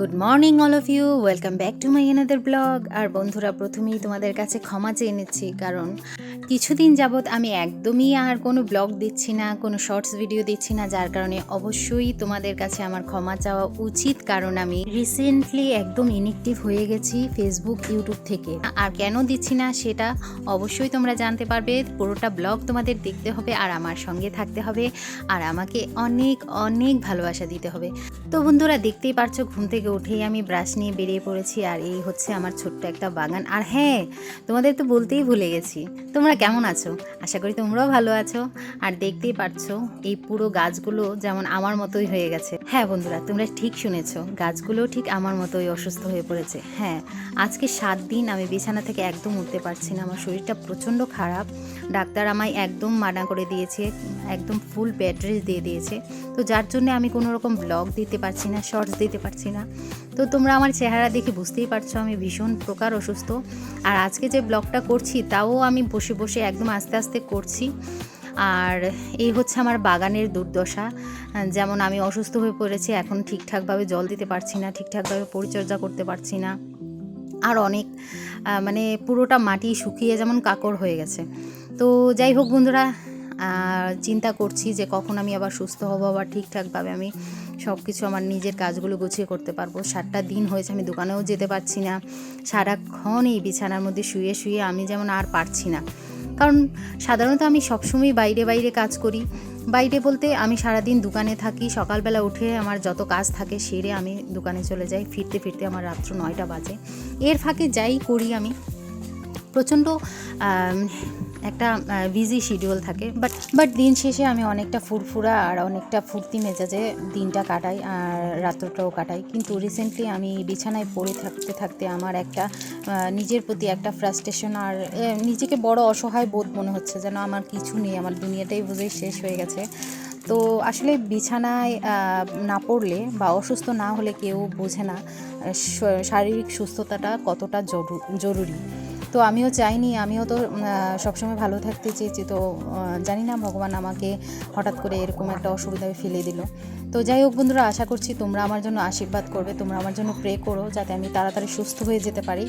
Good morning, all of you. Welcome back to my another blog. আর বন্ধুরা, প্রথমেই তোমাদের কাছে ক্ষমা চেয়ে নিচ্ছি, কারণ কিছুদিন যাবৎ আমি একদমই আর কোনো ব্লগ দিচ্ছি না, কোনো শর্টস ভিডিও দিচ্ছি না, যার কারণে অবশ্যই তোমাদের কাছে আমার ক্ষমা চাওয়া উচিত, কারণ আমি রিসেন্টলি একদম ইনএক্টিভ হয়ে গেছি ফেসবুক ইউটিউব থেকে। আর কেন দিচ্ছি না সেটা অবশ্যই তোমরা জানতে পারবে। পুরোটা ব্লগ তোমাদের দেখতে হবে, আর আমার সঙ্গে থাকতে হবে, আর আমাকে অনেক অনেক ভালোবাসা দিতে হবে। তো বন্ধুরা, দেখতেই পারছ, ঘুম থেকে উঠেই আমি ব্রাশ নিয়ে বেরিয়ে পড়েছি আর এই হচ্ছে আমার ছোট্ট একটা বাগান। আর হ্যাঁ তোমাদের তো বলতেই ভুলে গেছি। তোমরা কেমন আছো? আশা করি তোমরাও ভালো আছো। আর দেখতেই পারছ, এই পুরো গাছগুলো যেমন আমার মতোই হয়ে গেছে। হ্যাঁ বন্ধুরা, তোমরা ঠিক শুনেছো গাছগুলো ঠিক আমার মতোই অসুস্থ হয়ে পড়েছে। হ্যাঁ আজকে সাত দিন আমি বিছানা থেকে একদম উঠতে পারছি না, আমার শরীরটা প্রচণ্ড খারাপ। ডাক্তার আমায় একদম মানা করে দিয়েছে, একদম ফুল বেড রেস্ট দিয়ে দিয়েছে। তো যার জন্য আমি কোনো রকম ব্লগ দিতে পারছি না শর্টস দিতে পারছি না। তো তোমরা আমার চেহারা দেখে বুঝতেই পারছ আমি ভীষণ প্রকার অসুস্থ। আর আজকে যে ব্লগটা করছি, তাও আমি বসে বসে একদম আস্তে আস্তে করছি। আর এই হচ্ছে আমার বাগানের দুর্দশা। যেমন আমি অসুস্থ হয়ে পড়েছি, এখন ঠিকঠাকভাবে জল দিতে পারছি না, ঠিকঠাকভাবে পরিচর্যা করতে পারছি না। আর অনেক মানে পুরোটা মাটি শুকিয়ে যেমন কাকড় হয়ে গেছে। তো যাই হোক বন্ধুরা চিন্তা করছি যে কখন আমি আবার সুস্থ হব আবার ঠিকঠাকভাবে আমি সব কিছু আমার নিজের কাজগুলো গুছিয়ে করতে পারব। সাতটা দিন হয়েছে, আমি দোকানেও যেতে পারছি না। সারাক্ষণ এই বিছানার মধ্যে শুয়ে শুয়ে আমি যেমন আর পারছি না। কারণ সাধারণত আমি সবসময় বাইরে বাইরে কাজ করি। বাইরে বলতে আমি সারাদিন দোকানে থাকি, সকালবেলা উঠে আমার যত কাজ থাকে সেরে আমি দোকানে চলে যাই। ফিরতে ফিরতে আমার রাত্র নয়টা বাজে। এর ফাঁকে যাই করি আমি। প্রচণ্ড একটা বিজি শিডিউল থাকে। বাট বাট দিন শেষে আমি অনেকটা ফুরফুরা আর অনেকটা ফুর্তি মেজাজে দিনটা কাটাই আর রাত্রটাও কাটাই। কিন্তু রিসেন্টলি আমি বিছানায় পড়ে থাকতে থাকতে আমার একটা নিজের প্রতি একটা ফ্রাস্ট্রেশন আর নিজেকে বড় অসহায় বোধ মনে হচ্ছে যেন আমার কিছু নেই, আমার দুনিয়াটাই বুঝেই শেষ হয়ে গেছে। তো আসলে বিছানায় না পড়লে বা অসুস্থ না হলে কেউ বোঝে না শারীরিক সুস্থতাটা কতটা জরু- জরুরি। তো আমিও চাইনি, আমিও তো সবসময় ভালো থাকতে চেয়েছি। তো জানি না, ভগবান আমাকে হঠাৎ করে এরকম একটা অসুবিধায় ফেলে দিল। তো যাই হোক বন্ধুরা, আশা করছি তোমরা আমার জন্য আশীর্বাদ করবে, তোমরা আমার জন্য প্রে করো যাতে আমি তাড়াতাড়ি সুস্থ হয়ে যেতে পারি।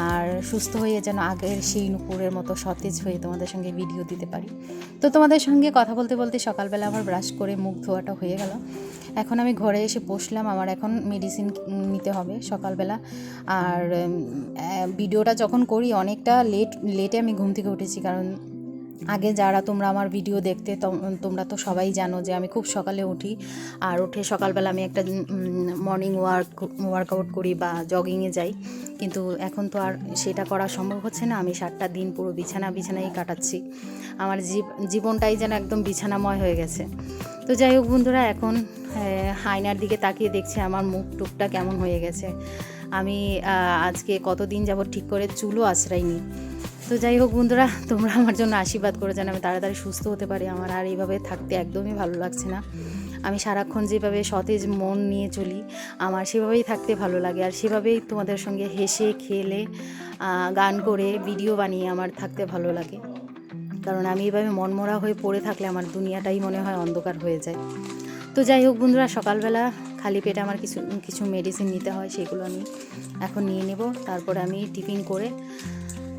আর সুস্থ হয়ে যেন আগের সেই নুপুরের মতো সতেজ হয়ে তোমাদের সঙ্গে ভিডিও দিতে পারি। তো তোমাদের সঙ্গে কথা বলতে বলতে সকালবেলা আমার ব্রাশ করে মুখ ধোয়াটা হয়ে গেল। এখন আমি ঘরে এসে বসলাম, আমার এখন মেডিসিন নিতে হবে সকালবেলা। আর ভিডিওটা যখন করি অনেকটা লেট লেটে আমি ঘুম থেকে উঠেছি, কারণ আগে যারা তোমরা আমার ভিডিও দেখতে তম- তোমরা তো সবাই জানো যে আমি খুব সকালে উঠি। আর উঠে সকালবেলা আমি একটা মর্নিং ওয়ার্ক ওয়ার্কআউট করি বা জগিংয়ে যাই। কিন্তু এখন তো আর সেটা করা সম্ভব হচ্ছে না, আমি সাতটা দিন পুরো বিছানা, বিছানাই কাটাচ্ছি। আমার জীব- জীবনটাই যেন একদম বিছানাময় হয়ে গেছে। তো যাই হোক বন্ধুরা, এখন আয়নার দিকে তাকিয়ে দেখছি আমার মুখ টুকটা কেমন হয়ে গেছে। আমি আজকে কতদিন যাবত ঠিক করে চুলও আশ্রয়নি তো যাই হোক বন্ধুরা, তোমরা আমার জন্য আশীর্বাদ করে যেন আমি তাড়াতাড়ি সুস্থ হতে পারি আমার, আর এইভাবে থাকতে একদমই ভালো লাগছে না। আমি সারাক্ষণ যেভাবে সতেজ মন নিয়ে চলি, আমার সেভাবেই থাকতে ভালো লাগে, আর সেভাবেই তোমাদের সঙ্গে হেসে, খেলে গান করে, ভিডিও বানিয়ে আমার থাকতে ভালো লাগে। কারণ আমি এভাবে মনমরা হয়ে পড়ে থাকলে আমার দুনিয়াটাই মনে হয় অন্ধকার হয়ে যায়। তো যাই হোক বন্ধুরা, সকালবেলা খালি পেটে আমার কিছু কিছু মেডিসিন নিতে হয়, সেগুলো আমি এখন নিয়ে নেব। তারপরে আমি টিফিন করে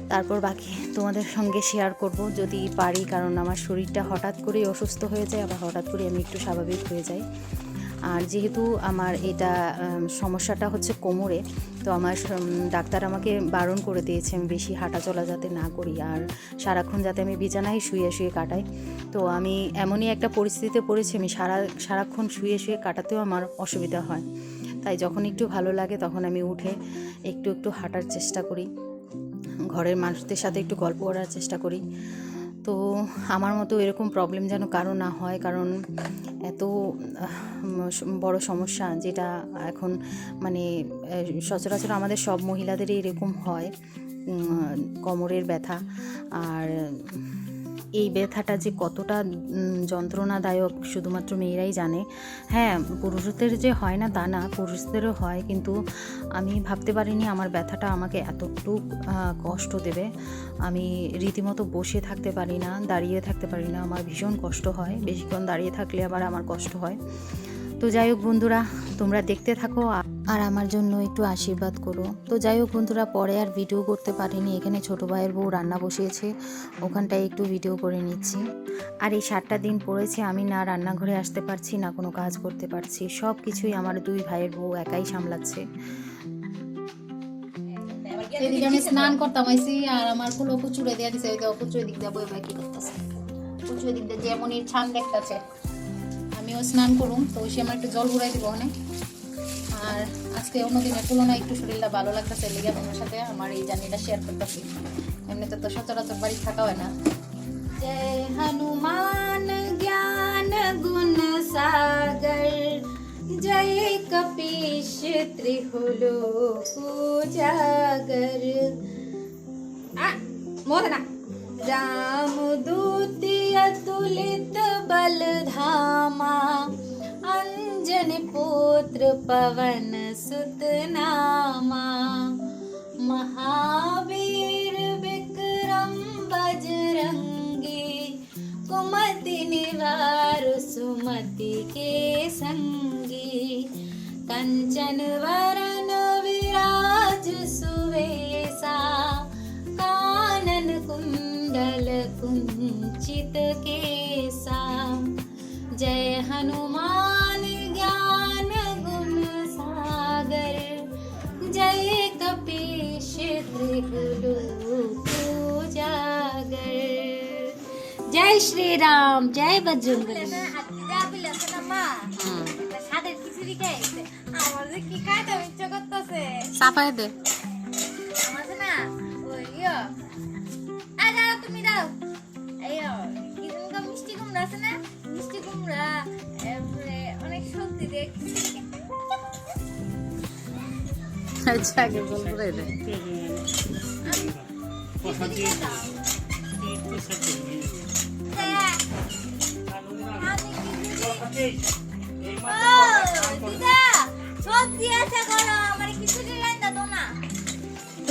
তারপর বাকি তোমাদের সঙ্গে শেয়ার করব। যদি পারি, কারণ আমার শরীরটা হঠাৎ করেই অসুস্থ হয়ে যায়, আবার হঠাৎ করে আমি একটু স্বাভাবিক হয়ে যাই। আর যেহেতু আমার এটা সমস্যাটা হচ্ছে কোমরে, তো আমার ডাক্তার আমাকে বারণ করে দিয়েছে আমি বেশি হাঁটা চলা যাতে না করি আর সারাক্ষণ যাতে আমি বিছানায় শুয়ে শুয়ে কাটাই। তো আমি এমনই একটা পরিস্থিতিতে পড়েছি আমি সারা, সারাক্ষণ শুয়ে শুয়ে কাটাতেও আমার অসুবিধা হয়। তাই যখন একটু ভালো লাগে তখন আমি উঠে একটু একটু হাঁটার চেষ্টা করি। ঘরের মানুষদের সাথে একটু গল্প করার চেষ্টা করি। তো আমার মতো এরকম প্রবলেম যেন কারও না হয়, কারণ এত বড় সমস্যা যেটা এখন মানে সচরাচর আমাদের সব মহিলাদেরই এরকম হয় কোমরের ব্যথা, আর এই ব্যথাটা যে কতটা যন্ত্রণাদায়ক শুধুমাত্র মেয়েরাই জানে। হ্যাঁ পুরুষদের যে হয় না তা না, পুরুষদেরও হয়, কিন্তু আমি ভাবতে পারিনি আমার ব্যথাটা আমাকে এতটুকু কষ্ট দেবে। আমি রীতিমতো বসে থাকতে পারি না, দাঁড়িয়ে থাকতে পারি না, আমার ভীষণ কষ্ট হয়। বেশিক্ষণ দাঁড়িয়ে থাকলে আবার আমার কষ্ট হয়। তো যাই হোক বন্ধুরা, তোমরা দেখতে থাকো আর আমার জন্য একটু আশীর্বাদ করো। তো যাই হোক বন্ধুরা, পরে আর ভিডিও করতে পারিনি, এখানে ছোটো ভাইয়ের বউ রান্না বসিয়েছে, ওখানটায় একটু ভিডিও করে নিচ্ছি। আর এই সাতটা দিন পড়েছে, আমি না রান্নাঘরে আসতে পারছি, না কোনো কাজ করতে পারছি সব কিছুই আমার দুই ভাইয়ের বউ একাই সামলাচ্ছে। স্নান করতাম আর আমার দিয়ে দিছে দিক করতেছে। দিক যেমনই ছান দেখতেছে। স্নান করুম তো সে আমার একটু জল ঘুরাই দিব অনেক। আর আজকে অন্য দিনের তুলনায় একটু শরীরটা ভালো লাগতেছে লেগে তোমার সাথে আমার এই জার্নিটা শেয়ার করতেছি। এমনিতে তো সচরাচর বাড়ি থাকা হয় না। জয় হনুমান জ্ঞান গুণ সাগর, জয় কপীশ ত্রিহুলো উজাগর মোদনা राम दूती अतुलित बल धामा अंजन पुत्र पवन सुत नामा महावीर विक्रम बजरंगी, कुमति निवार सुमति के संगी, कंचन वरन कुंडल कुंचित केसा जय हनुमान ज्ञान गुण सागर जय कपीश त्रिगुरु पूजागर जय श्री राम जय बजरंगबली সাদের খিচুড়ি খাইছে আমার যে কি খাইতে ইচ্ছা করতেছে সাফাই দে আমার যে না ওই ইয়ে আ দাও। তুমি দাও এই কি তুমি মিষ্টি কুমড়া আছে না? মিষ্টি কুমড়া অনেক দিয়ে খিচুড়ি আচ্ছা আগে জল করে দে। খিচুড়ি আমি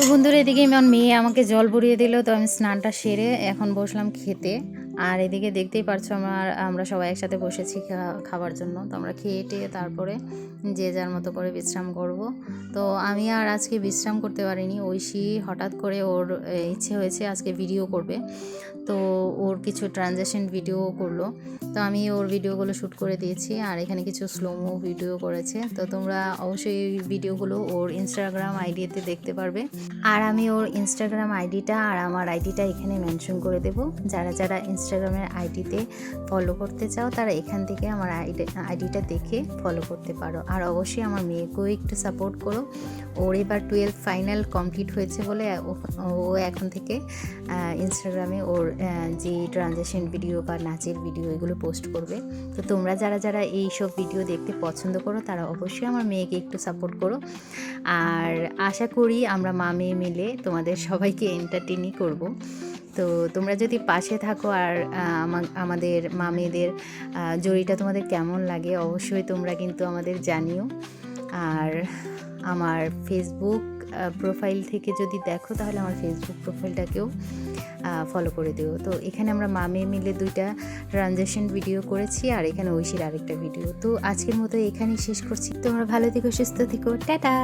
তো বন্ধুরা, এদিকে আমার মেয়ে আমাকে জল ভরিয়ে দিল, তো আমি স্নানটা সেরে এখন বসলাম খেতে। আর এদিকে দেখতেই পারছ আমার, আমরা সবাই একসাথে বসেছি খাবার জন্য। তো আমরা খেয়ে টেয়ে তারপরে যে যার মতো করে বিশ্রাম করব। তো আমি আর আজকে বিশ্রাম করতে পারিনি। ঐশী হঠাৎ করে ওর ইচ্ছে হয়েছে আজকে ভিডিও করবে। তো ওর কিছু ট্রানজ্যাকশন ভিডিও করল। তো আমি ওর ভিডিওগুলো শ্যুট করে দিয়েছি আর এখানে কিছু স্লোমো ভিডিও করেছে। তো তোমরা অবশ্যই এই ভিডিওগুলো ওর ইনস্টাগ্রাম আইডিতে দেখতে পারবে। আর আমি ওর ইনস্টাগ্রাম আইডিটা আর আমার আইডিটা এখানে মেনশন করে দেব। যারা যারা ইনস্টাগ্রামের আইডিতে ফলো করতে চাও, তারা এখান থেকে আমার আইডি, আইডিটা দেখে ফলো করতে পারো। আর অবশ্যই আমার মেয়েকেও একটু সাপোর্ট করো। ওর এবার টুয়েলভ ফাইনাল কমপ্লিট হয়েছে বলে ও- এখন থেকে ইনস্টাগ্রামে ওর যে ট্রানজ্যাকশন ভিডিও বা নাচের ভিডিও এগুলো পোস্ট করবে। তো তোমরা যারা যারা এই সব ভিডিও দেখতে পছন্দ করো, তারা অবশ্যই আমার মেয়েকে একটু সাপোর্ট করো। আর আশা করি আমরা মা মেয়ে মিলে তোমাদের সবাইকে এন্টারটেনই করব। তো তোমরা যদি পাশে থাকো আর আমা- আমাদের মামেদের জড়িটা তোমাদের কেমন লাগে অবশ্যই তোমরা কিন্তু আমাদের জানিও। আর আমার ফেসবুক প্রোফাইল থেকে যদি দেখো তাহলে আমার ফেসবুক প্রোফাইলটাকেও ফলো করে দিও। তো এখানে আমরা মামে মিলে দুইটা ট্রানজ্যাকশন ভিডিও করেছি আর এখানে ঐশীর আরেকটা ভিডিও তো আজকের মতো এখানেই শেষ করছি। তোমরা ভালো থেকো, সুস্থ থেকো। টাটা!